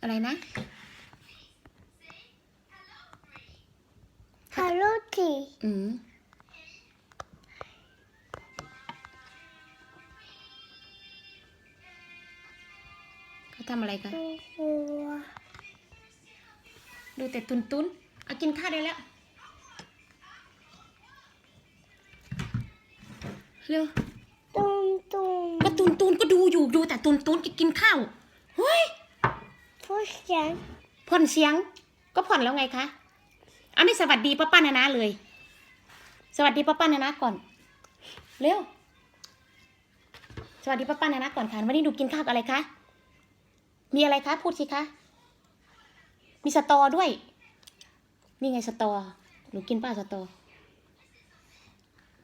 อะไรนะฮัลโหลทีอืมเขาทำอะไรกันหัวดูแต่ตุนตุนๆเอากินข้าวได้แล้ว เร็วตุ้มตุ้มก็ตุนตุนๆก็ดูอยู่ดูแต่ตุนตุนๆก็กินข้าว เฮ้ย ผู้เสียงผ่อนเสียง ก็ผ่อนแล้วไงคะเอาไม่สวัสดีป้าป้านานาเลย สวัสดีป้าป้านานาก่อน เร็ว สวัสดีป้าป้านานาก่อนค่ะวันนี้ดูกินข้าวกับอะไรคะ มีอะไรคะพูดสิคะ มีสตอด้วย นี่ไงสตอ หนูกินป้าสตอ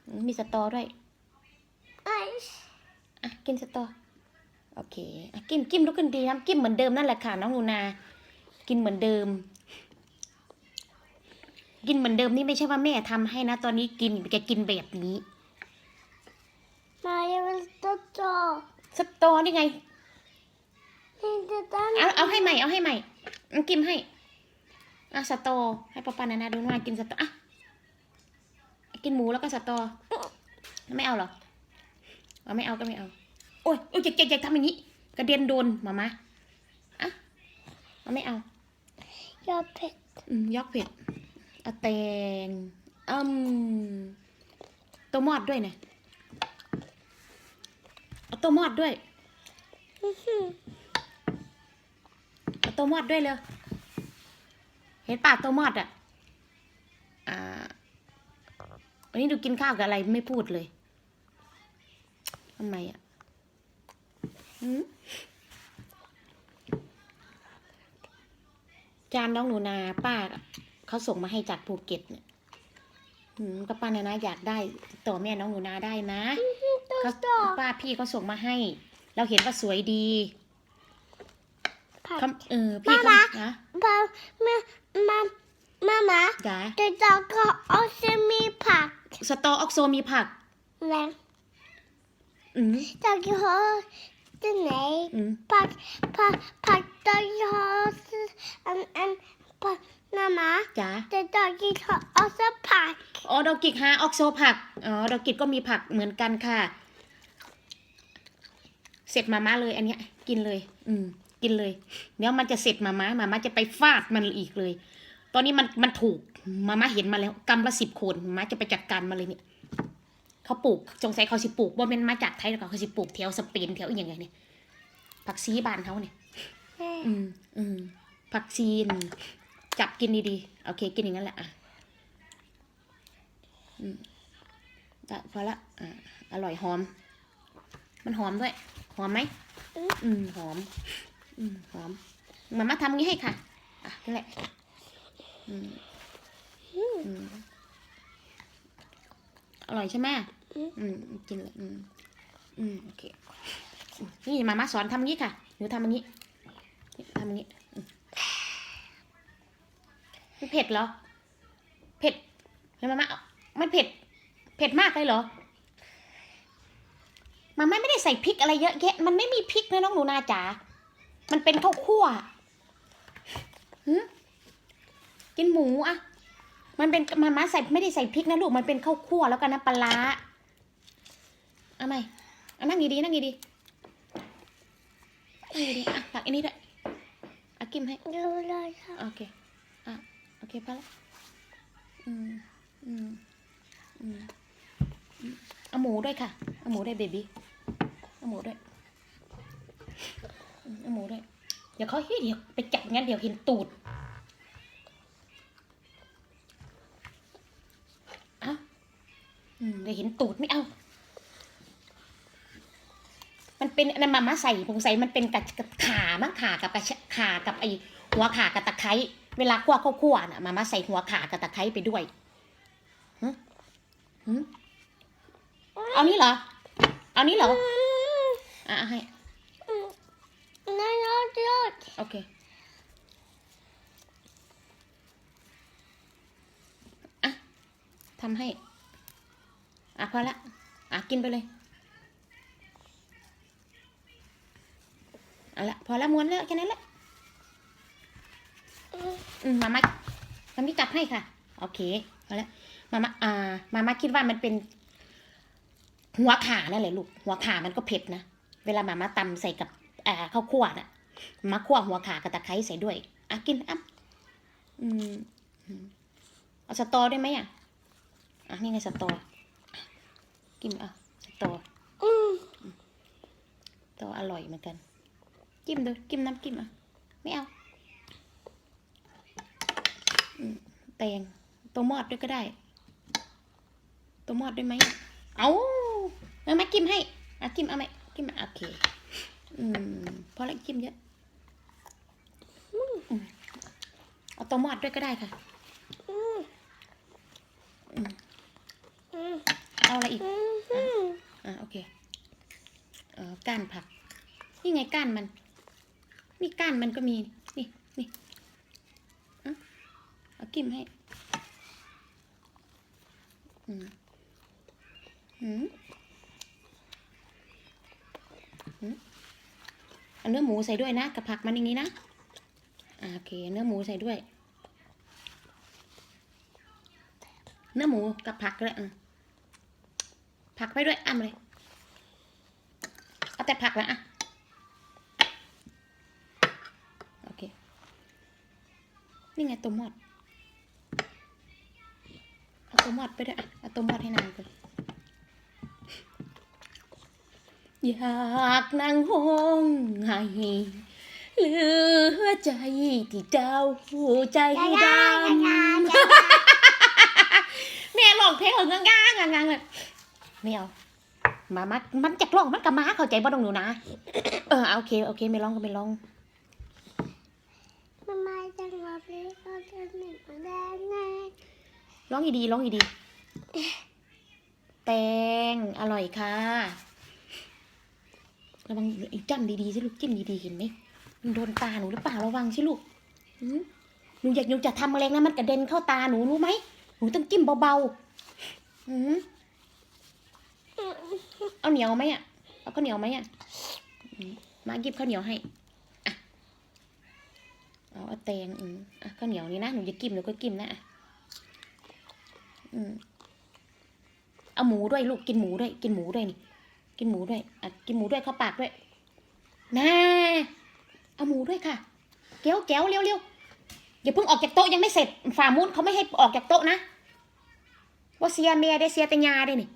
อืมมีสตอด้วยไอซ์อะกินสตอ โอเคอะกินกินลุกขึ้นดีน้ำกินเหมือนเดิมนั่นแหละค่ะน้องหนูนา กินเหมือนเดิม กินเหมือนเดิมนี่ไม่ใช่ว่าแม่ทำให้นะ ตอนนี้กินแกกินแบบนี้ มาเยังตัวโตสตอนี่ไงนี่จะตั้งเอาเอาให้ใหม่เอาให้ใหม่เอากินให้อะสตอให้ป้าปานานาดูว่ากินสตออะกินหมูแล้วก็สตอไม่เอาเหรอเอาไม่เอาก็ไม่เอาโอ้ยโอ้ยเจ๊กๆทำอย่างนี้ กระเด็นโดนหมามาอะเอาไม่เอา ยอดเผ็ดอืมยอกเผ็ดเอาแตงอืมตัวมอดด้วยเนี่ยเอาตัวมอดด้วยอื้อหือเอาตัวมอดด้วยเลยเห็นป่าตัวมอดอะอ่าวันนี้ดูกินข้าวกับอะไรไม่พูดเลยทำไมอะหืม จานน้องหนูนาป้าเขาส่งมาให้จากภูเก็ตเนี่ยก็ป้านานาอยากได้ต่อแม่น้องหนูนาได้นะเขาป้าพี่เขาส่งมาให้ เราเห็นว่าสวยดีเขาเออพี่เขามาฮะพอมามามามาจ๋าตัวโตก็เอาเซมีผัก สตอออกโซมีผักแรงอืมตัวกี่หัวที่ไหนอืม กผักผักตัวกี่หัวอันอันผักมามาจ๋าตัวโตกี่หัวเอาเซผักอ๋อดอกกิกฮะออกโซผัก อ๋อดอกกิกก็มีผักเหมือนกันค่ะ เสร็จมาม่าเลยอันเนี้ย กินเลย อืม กินเลย เดี๋ยวมันจะเสร็จมาม่ามาม่าจะไปฟาดมันอีกเลย ตอนนี้มันมันถูกมาม่าเห็นมาแล้วกำละสิบคนมาม่าจะไปจัดการมาเลยเนี่ย เขาปลูกสงสัยเขาสิปลูกว่าเป็นมาจากไทยแล้วก็เขาสิปลูกแถวสเปนแถวอหย่างไงเนี่ยผักซีบานเขาเนี่ยแม่อืมอืมผักซีนจับกินดีๆโอเค กินอย่างนั้นแหละอะอืมได้พอละอะอร่อยหอม มันหอมด้วย หอมไหมอืมหอม อืมหอมมามาทำงี้ให้ค่ะอะนี่แหละอืมอืมอร่อยใช่ไหม อืมกินเลยอืมอืมโอเคนี่มามาสอนทำงี้ค่ะหนูทำอย่างนี้ทำอย่างนี้เผ็ดเหรอ เผ็ดแล้วมามาเอามันเผ็ด เผ็ดมากเลยเหรอมาม่าไม่ได้ใส่พริกอะไรเยอะแยะ มันไม่มีพริกนะน้องหนูนาจ๋า มันเป็นข้าวคั่วหึกินหมูอะ มันเป็นมาม่าใส่ไม่ได้ใส่พริกนะลูก มันเป็นข้าวคั่วแล้วกันนะปลาร้า เอาไหมเอานั่งดีๆนั่งดีๆนั่งดีๆอะตักอันนี้ด้วยอะกิมให้ดูเลยค่ะโอเคอะโอเคพอละอืมอืมอืมอืมเอาหมูด้วยค่ะเอาหมูด้วยเบบี้เอาหมูด้วยอืมเอาหมูด้วยเดี๋ยวเขาเฮ้ยเดี๋ยวไปจับงั้นเดี๋ยวเห็นตูดเอาอืมเดี๋ยวเห็นตูดไม่เอา มันเป็นอันนั้นมาม่าใส่ผงใส่มันเป็นกับขามั้งขากับกระชขากับไอหัวขากับตะไคร้เวลาคั่วข้าวคั่วน่ะมาม่าใส่หัวขากับตะไคร้ไปด้วยหึเอานี่เหรอ เอานี่เหรอ อะเอาให้น่ารอดรอดโอเคอะทำให้ อะพอละ อะกินไปเลย เอาละพอละม้วนแล้วแค่นั้นแหละอืมอืมมามามามีจับให้ค่ะ โอเคเอาละมามาอ่า มามาคิดว่ามันเป็น หัวขานั่นแหละลูก หัวขามันก็เผ็ดนะ เวลามามาตำใส่กับอ่าข้าวคั่วน่ะมาคั่วหัวขากับตะไคร้ใส่ด้วยอะกินอะอืมอืมเอาสตอได้ไหมอะอะนี่ไงสตอ กินอะสตออืมสตออร่อยเหมือนกัน จิ้มดูจิ้มน้ำจิ้มอะ ไม่เอาแตงตัวมอดด้วยก็ได้ ตัวมอดด้วยไหม เอามามาจิ้มให้อะจิ้มเอาไหมจิ้มโอเค อืมพอแล้วจิ้มเยอะเอาตัวมอดด้วยก็ได้ค่ะเอาอะไรอีกอืมอืมอะโอเค เอ่อก้านผัก นี่ไงก้านมัน นี่ก้านมันก็มี นี่นี่เอากิ้มให้อืมอืมอืมเอาเนื้อหมูใส่ด้วยนะ กับผักมันอย่างนี้นะอ่าโอเค เนื้อหมูใส่ด้วย เนื้อหมูกับผักด้วยอะผักไปด้วยอ้ำเลย เอาแต่ผักนะอะ นี่ไงตัวมอดเอาตัวมอดไปด้วยอะเอาตัวมอดให้นางไปอยากนั่งห้องให้เหลือใจที่เจ้าหูใจดยายายาำแม่ร้องเพลงเหรองางางางางเลยไม่เอามามามันจะร้องมันกับมาเข้าใจบ่ต้องหนูนะ เออโอเคโอเคไม่ร้องก็ไม่ร้อง ทำไมจังหวะนี้ก็จะหนึ่งมาได้ไงร้องอีดีร้องอีดี แตงอร่อยค่ะระวังอีจ้ำดีๆสิลูกจิ้มดีๆเห็นไหมมันโดนตาหนูหรือเปล่าระวังสิลูกหนูอยากหนูจะทำอะไรนะมันกระเด็นเข้าตาหนูรู้ไหมหนูต้องจิ้มเบาๆหืมเอาเหนียวไหมอะเอาข้าวเหนียวไหมอะมมาหยิบข้าวเหนียวให้ อะเอาแตงอืมอะข้าวเหนียวนี่นะ หนูจะกินหนูก็กินนะอะอืมเอาหมูด้วยลูกกินหมูด้วย กินหมูด้วยนี่ กินหมูด้วยอะกินหมูด้วยเข้าปากด้วยน่าเอาหมูด้วยค่ะแก้วแก้วเร็วเร็วอย่าเพิ่งออกจากโต๊ะยังไม่เสร็จฝ่ามุนเขาไม่ให้ออกจากโต๊ะนะว่าเสียเมียได้เสียแต่ยาได้นี่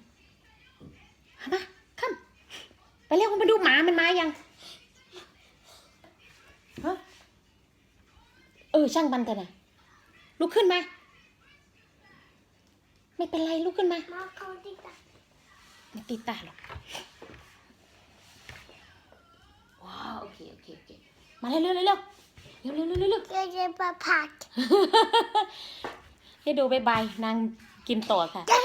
มาขึ้นไปเร็วมาดูหมามันมายังฮะ เออ ช่างมันเถอะนะลุกขึ้นมา ไม่เป็นไรลุกขึ้นมามาเขาดิตาไม่ติดตาหรอกว้าวโอเคโอเคโอเคมาเร็วเร็วเร็วเร็วเร็วเร็วเร็วเร็วเร็วเจะจะมาผักให้ดูบายบายนางกินต่อค่ะจะ